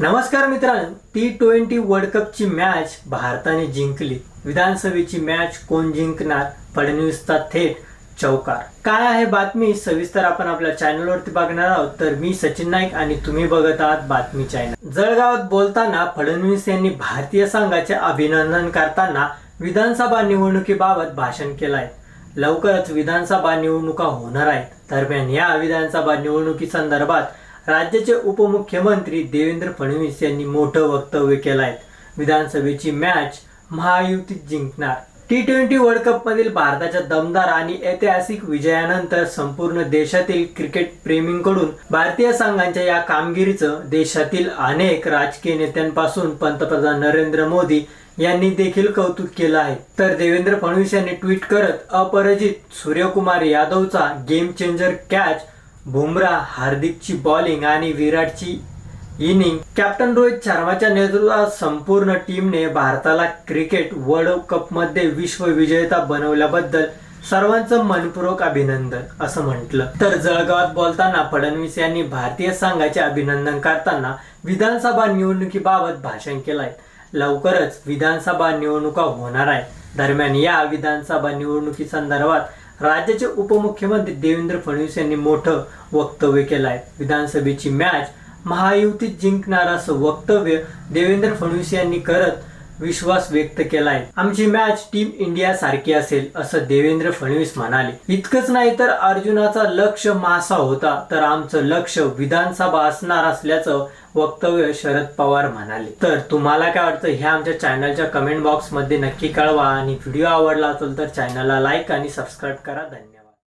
नमस्कार मित्रांनो T twenty world कपची मॅच भारताने जिंकली. विधानसभेची मॅच कोण जिंकणार? फडणवीसचा थेट चौकार. काय आहे बातमी? सविस्तर आपण आपल्या चॅनलवरती बघणार आहोत. तर मी सचिन नाईक आणि तुम्ही बघत आहात बातमी चॅनल जळगावात बोलताना फडणवीस यांनी भारतीय संघाचे अभिनंदन करताना विधानसभा निवडणुकीबाबत भाषण केलं आहे लवकरच विधानसभा निवडणुका होणार आहेत. दरम्यान या विधानसभा निवडणुकी संदर्भात राज्याचे उपमुख्यमंत्री देवेंद्र फडणवीस यांनी मोठं वक्तव्य केलं आहे विधानसभेची मॅच महायुतीत जिंकणार. टी ट्वेंटी वर्ल्ड कप मधील भारताच्या दमदार आणि ऐतिहासिक विजयानंतर संपूर्ण देशातील क्रिकेट प्रेमींकडून भारतीय संघांच्या या कामगिरीचं देशातील अनेक राजकीय नेत्यांपासून पंतप्रधान नरेंद्र मोदी यांनी देखील कौतुक केलं आहे. तर देवेंद्र फडणवीस यांनी ट्विट करत अपराजित सूर्यकुमार यादवचा गेम चेंजर कॅच बुमरा हार्दिकची बॉलिंग आणि विराटची इनिंग कॅप्टन रोहित शर्माच्या नेतृत्वात संपूर्ण टीमने भारताला क्रिकेट वर्ल्ड कपमध्ये विश्वविजेता बनवल्याबद्दल सर्वांचं मनपूर्वक अभिनंदन असं म्हटलं. तर जळगावात बोलताना फडणवीस यांनी भारतीय संघाचे अभिनंदन करताना विधानसभा निवडणुकीबाबत भाषण केलंय. लवकरच विधानसभा निवडणुका होणार आहे दरम्यान या विधानसभा निवडणुकी संदर्भात राज्याचे उपमुख्यमंत्री देवेंद्र फडणवीस यांनी मोठं वक्तव्य केलं आहे विधानसभेची मॅच महायुतीत जिंकणार असं वक्तव्य देवेंद्र फडणवीस यांनी करत विश्वास व्यक्त केलाय. आमची मॅच टीम इंडिया सारखी असेल असं देवेंद्र फडणवीस म्हणाले. इतकंच नाही तर अर्जुनाचा लक्ष मासा होता तर आमचं लक्ष विधानसभा असणार असल्याचं वक्तव्य शरद पवार म्हणाले. तर तुम्हाला काय वाटतं? हे आमच्या चॅनलच्या कमेंट बॉक्समध्ये नक्की कळवा. आणि व्हिडिओ आवडला असेल तर चॅनलला लाईक आणि सबस्क्राईब करा. धन्यवाद.